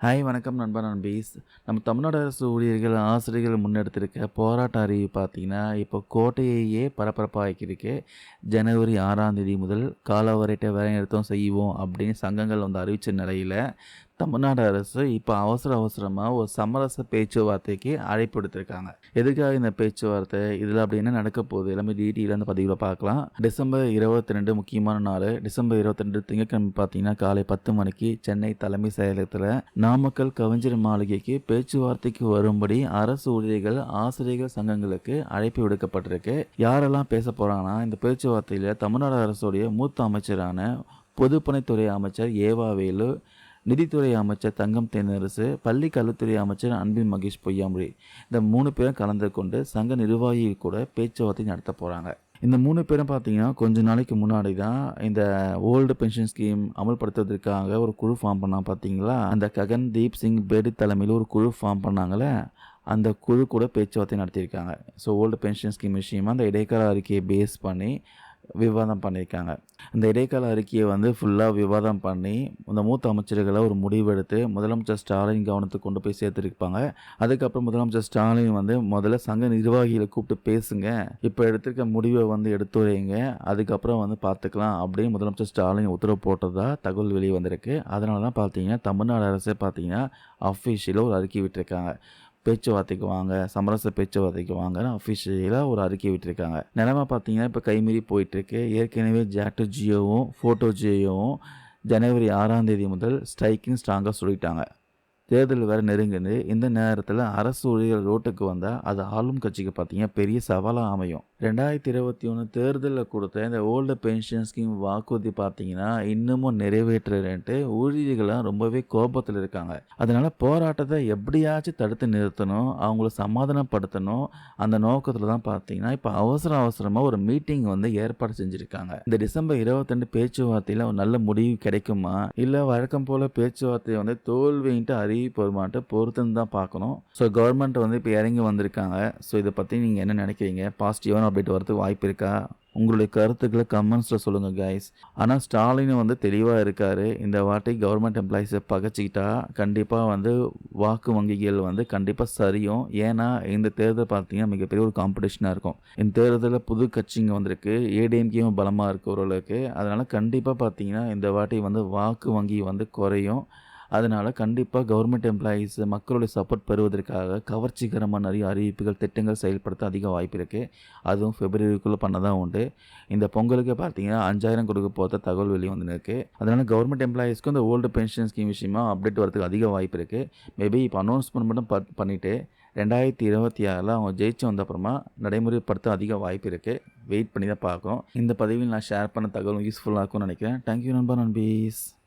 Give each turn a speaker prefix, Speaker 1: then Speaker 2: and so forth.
Speaker 1: Hi வணக்கம் நண்பா நண்பீஸ் நம்ம தமிழ்நாடு அரசு ஊழியர்கள் ஆசிரியர்கள் முன்னெடுத்திருக்க போராட்ட அறிவு பார்த்தீங்கன்னா இப்போ கோட்டையையே பரபரப்பாக்கியிருக்கு. ஜனவரி ஆறாம் தேதி முதல் காலவரைட்ட வேலைநிறுத்தம் செய்வோம் அப்படின்னு சங்கங்கள் வந்து அறிவித்த நிலையில் தமிழ்நாடு அரசு இப்போ அவசர அவசரமாக ஒரு சமரச பேச்சுவார்த்தைக்கு அழைப்பு எடுத்திருக்காங்க எதுக்காக இந்த பேச்சுவார்த்தை? இதில் அப்படி என்ன நடக்க போகுது? எல்லாமே டீட்டெயிலாக அந்த பதிவில் பார்க்கலாம். டிசம்பர் இருபத்தி ரெண்டு முக்கியமான நாள். டிசம்பர் இருபத்தி ரெண்டு திங்கட்கிழமை பார்த்தீங்கன்னா காலை பத்து மணிக்கு சென்னை தலைமை செயலகத்தில் நாமக்கல் கவிஞர் மாளிகைக்கு பேச்சுவார்த்தைக்கு வரும்படி அரசு ஊழியர்கள் ஆசிரியர்கள் சங்கங்களுக்கு அழைப்பு விடுக்கப்பட்டிருக்கு. யாரெல்லாம் பேச போகிறாங்கன்னா இந்த பேச்சுவார்த்தையில் தமிழ்நாடு அரசுடைய மூத்த அமைச்சரான பொதுப்பணித்துறை அமைச்சர் ஏவாவேலு நிதித்துறை அமைச்சர் தங்கம் தென்னரசு பள்ளி கல்வித்துறை அமைச்சர் அன்பின் மகேஷ் பொய்யாமொழி. இந்த மூணு பேரும் கலந்து கொண்டு சங்க நிர்வாகி கூட பேச்சுவார்த்தை நடத்த போகிறாங்க இந்த மூணு பேரும் பார்த்தீங்கன்னா கொஞ்ச நாளைக்கு முன்னாடி தான் இந்த ஓல்டு பென்ஷன் ஸ்கீம் அமல்படுத்துவதற்காக ஒரு குழு ஃபார்ம் பண்ணால் பார்த்தீங்களா அந்த ககன் தீப் சிங் பேடி தலைமையில் ஒரு குழு ஃபார்ம் பண்ணாங்களே அந்த குழு கூட பேச்சுவார்த்தை நடத்தியிருக்காங்க. ஸோ ஓல்டு பென்ஷன் ஸ்கீம் விஷயமா அந்த இடைக்கால அறிக்கையை பேஸ் பண்ணி விவாதம் பண்ணியிருக்காங்க. இந்த இடைக்கால அறிக்கையை வந்து ஃபுல்லாக விவாதம் பண்ணி இந்த மூத்த அமைச்சர்களை ஒரு முடிவெடுத்து முதலமைச்சர் ஸ்டாலின் கவனத்துக்கு கொண்டு போய் சேர்த்துருப்பாங்க. அதுக்கப்புறம் முதலமைச்சர் ஸ்டாலின் வந்து முதல்ல சங்க நிர்வாகிகளை கூப்பிட்டு பேசுங்க. இப்போ எடுத்திருக்க முடிவை வந்து எடுத்துரைங்க. அதுக்கப்புறம் வந்து பார்த்துக்கலாம் அப்படின்னு முதலமைச்சர் ஸ்டாலின் உத்தரவு போட்டதாக தகவல் வெளியே வந்திருக்கு. அதனால தான் பார்த்தீங்கன்னா தமிழ்நாடு அரசே பார்த்தீங்கன்னா அஃபிஷியலாக ஒரு அறிக்கை விட்டுருக்காங்க. பேச்சுவார்த்தைக்கு வாங்க சமரச பேச்சுவார்த்தைக்கு வாங்கன்னு அஃபிஷியலாக ஒரு அறிக்கை விட்டுருக்காங்க. நிலமை பார்த்தீங்கன்னா இப்போ கைமீறி போயிட்டுருக்கு. ஏற்கனவே ஜாக்டோ ஜியோவும் ஃபோட்டோ ஜியோவும் ஜனவரி ஆறாம் தேதி முதல் ஸ்ட்ரைக்கிங் ஸ்ட்ராங்காக சொல்லிட்டாங்க. தேர்தல் வேறு நெருங்குது. இந்த நேரத்தில் அரசு ஊழியர் ரோட்டுக்கு வந்தால் அது ஆளும் கட்சிக்கு பார்த்தீங்கன்னா பெரிய சவாலாக அமையும். ரெண்டாயிரத்தி இருபத்தி ஒன்று தேர்தலில் கொடுத்த இந்த ஓல்டு பென்ஷன் ஸ்கீம் வாக்குறுதி பார்த்தீங்கன்னா இன்னமும் நிறைவேற்றுறேன்ட்டு ஊழியர்கள்லாம் ரொம்பவே கோபத்தில் இருக்காங்க. அதனால் போராட்டத்தை எப்படியாச்சும் தடுத்து நிறுத்தணும் அவங்கள சமாதானப்படுத்தணும். அந்த நோக்கத்தில் தான் பார்த்தீங்கன்னா இப்போ அவசர அவசரமாக ஒரு மீட்டிங் வந்து ஏற்பாடு செஞ்சுருக்காங்க. இந்த டிசம்பர் இருபத்தெண்டு பேச்சுவார்த்தையில் ஒரு நல்ல முடிவு கிடைக்குமா? இல்லை வழக்கம் போல் பேச்சுவார்த்தையை வந்து தோல்வின்ட்டு அறிவிப்பு வருமான்ட்டு பொறுத்துன்னு தான் பார்க்கணும். ஸோ கவர்மெண்ட் வந்து இப்போ இறங்கி வந்திருக்காங்க. ஸோ இதை பற்றி நீங்கள் என்ன நினைக்கிறீங்க? பாசிட்டிவான அப்டேட் வரதுக்கு வாய்ப்பு இருக்கா? உங்களுடைய கருத்துக்களை கமெண்ட்ஸில் சொல்லுங்கள் கைஸ் ஆனால் ஸ்டாலின் வந்து தெளிவாக இருக்கார். இந்த வாட்டி கவர்மெண்ட் எம்ப்ளாயிஸை பகச்சிக்கிட்டா கண்டிப்பாக வந்து வாக்கு வங்கிகள் வந்து கண்டிப்பாக சரியும். ஏன்னா இந்த தேர்தல் பார்த்தீங்கன்னா மிகப்பெரிய ஒரு காம்படிஷனாக இருக்கும். இந்த தேர்தலில் புது கட்சிங்க வந்திருக்கு. ஏடிஎம்கேயும் பலமாக இருக்குது ஓரளவுக்கு. அதனால் கண்டிப்பாக பார்த்தீங்கன்னா இந்த வாட்டி வந்து வாக்கு வங்கி வந்து குறையும். அதனால் கண்டிப்பாக கவர்மெண்ட் எம்ப்ளாயீஸ் மக்களுடைய சப்போர்ட் பெறுவதற்காக கவர்ச்சிகரமாக நிறைய அறிவிப்புகள் திட்டங்கள் செயல்படுத்த அதிக வாய்ப்பு இருக்குது அதுவும் பிப்ரவரிக்குள்ளே பண்ண தான் உண்டு. இந்த பொங்கலுக்கு பார்த்தீங்கன்னா அஞ்சாயிரம் கொடுக்க போகிற தகவல் வெளியே வந்து அதனால் கவர்மெண்ட் எம்ப்ளாயீஸ்க்கும் இந்த ஓல்டு பென்ஷன் ஸ்கீம் விஷயமா அப்டேட் வரதுக்கு அதிக வாய்ப்பு இருக்குது மேபி இப்போ அனௌன்ஸ்மெண்ட் மட்டும் ப பண்ணிவிட்டு ரெண்டாயிரத்தி இருபத்தி ஆறில் அவங்க ஜெயிச்சு வந்த அப்புறமா நடைமுறைப்படுத்த அதிக வாய்ப்பு இருக்குது வெயிட் பண்ணி தான் பார்க்கணும். இந்த பதிவில் நான் ஷேர் பண்ண தகவலும் யூஸ்ஃபுல்லாக இருக்கும்னு நினைக்கிறேன். தேங்க்யூ நண்பா நண்பீஸ்.